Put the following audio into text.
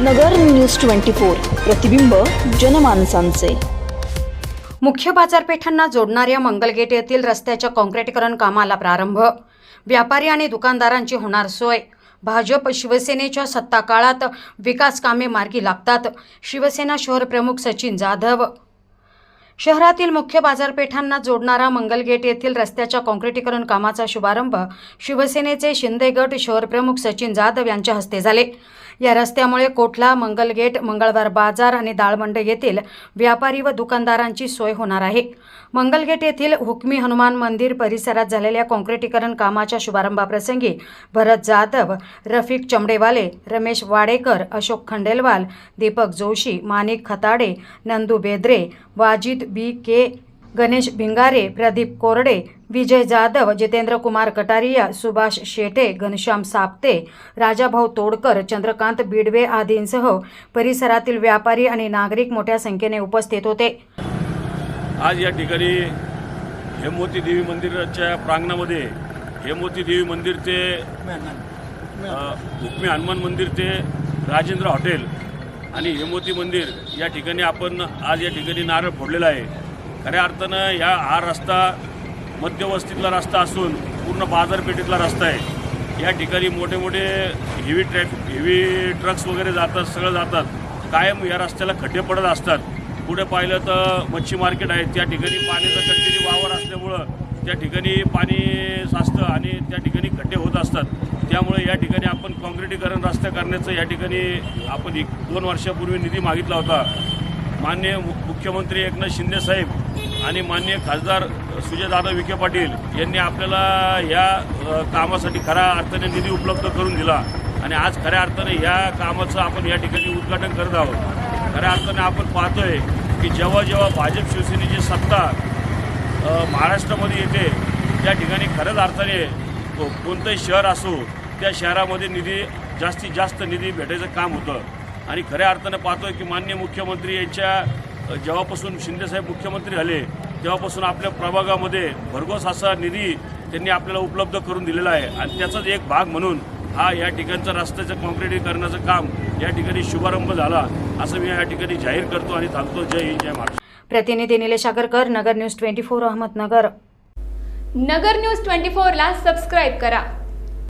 नगर news twenty four प्रतिबिंब जनमानसांचे. मुख्य बाजारपेठांना जोडणाऱ्या मंगलगेट येथील रस्त्याच्या काँक्रीटीकरण कामाला प्रारंभ. व्यापारी आणि दुकानदारांची होणार सोय. भाजप शिवसेनेच्या सत्ता काळात विकास कामे मार्गी लागतात. शिवसेना शहर प्रमुख सचिन जाधव. शहरातील मुख्य बाजारपेठांना जोडणारा मंगलगेट येथील रस्त्याच्या काँक्रिटीकरण कामाचा शुभारंभ शिवसेनेचे शिंदे गट शहर प्रमुख सचिन जाधव यांच्या हस्ते झाले. या रस्त्यामुळे कोठला मंगलगेट मंगळवार बाजार आणि दाळमंड येथील व्यापारी व दुकानदारांची सोय होणार आहे. मंगलगेट येथील हुकमी हनुमान मंदिर परिसरात झालेल्या काँक्रिटीकरण कामाच्या शुभारंभाप्रसंगी भरत जाधव रफिक चमडेवाले रमेश वाडेकर अशोक खंडेलवाल दीपक जोशी माणिक खताडे नंदू बेद्रे वाजिद बी के गणेश भिंगारे प्रदीप कोरडे विजय जाधव जितेंद्र कुमार कटारिया सुभाष शेटे घनश्याम सापते राजाभाऊ तोडकर चंद्रकांत बिडवे आदींसह परिसरातील व्यापारी आणि नागरिक मोठ्या संख्येने उपस्थित होते. आज या ठिकाणी हेमवती देवी मंदिराच्या प्रांगणामध्ये हेमवती देवी मंदिर ते हुकमी हनुमान मंदिर ते राजेंद्र हॉटेल आणि हेमवती मंदिर या ठिकाणी आपण आज या ठिकाणी नारळ फोडलेला आहे. खऱ्या अर्थानं या हा रस्ता मध्यवस्तीतला रस्ता असून पूर्ण बाजारपेठेतला रस्ता आहे. या ठिकाणी मोठे मोठे हेवी ट्रॅफिक हेवी ट्रक्स वगैरे जातात सगळं जातात. कायम या रस्त्याला खड्डे पडत असतात. पुढे पाहिलं तर मच्छी मार्केट आहे. त्या ठिकाणी पाण्याचा कंटिन्यू वावर असल्यामुळं त्या ठिकाणी पाणी साचतं आणि त्या ठिकाणी खड्डे होत असतात. त्यामुळे या ठिकाणी आपण काँक्रिटीकरण रस्ता करण्याचं या ठिकाणी आपण एक दोन वर्षापूर्वी निधी मागितला होता. मान्य मु- मुख्यमंत्री एकनाथ शिंदे साहेब आणि मान्य खासदार सुजयदादा विखे पाटील यांनी आपल्याला या कामासाठी खऱ्या अर्थाने निधी उपलब्ध करून दिला. आणि आज खऱ्या अर्थाने या कामाचं आपण या ठिकाणी उद्घाटन करत आहोत. खऱ्या अर्थाने आपण पाहतोय की जेव्हा जेव्हा भाजप शिवसेनेची सत्ता महाराष्ट्रामध्ये येते त्या ठिकाणी खऱ्याच अर्थाने कोणतंही शहर असो त्या शहरामध्ये निधी जास्तीत जास्त निधी भेटायचं काम होतं. आणि खऱ्या अर्थानं पाहतोय की मान्य मुख्यमंत्री यांच्या जेव्हापासून शिंदेसाहेब मुख्यमंत्री झाले तेव्हापासून आपल्या प्रभागामध्ये भरघोस असा निधी त्यांनी आपल्याला उपलब्ध करून दिलेला आहे. आणि त्याचाच एक भाग म्हणून हा या ठिकाणचा रस्त्याचं काँक्रिटीकरणाचं काम या ठिकाणी शुभारंभ झाला असं मी या ठिकाणी जाहीर करतो आणि थांबतो जय हिंद जय महाराष्ट्र. प्रतिनिधी Nilesh Agarkar Nagar news twenty four Ahmednagar. Nagar news twenty फोरला सबस्क्राईब करा.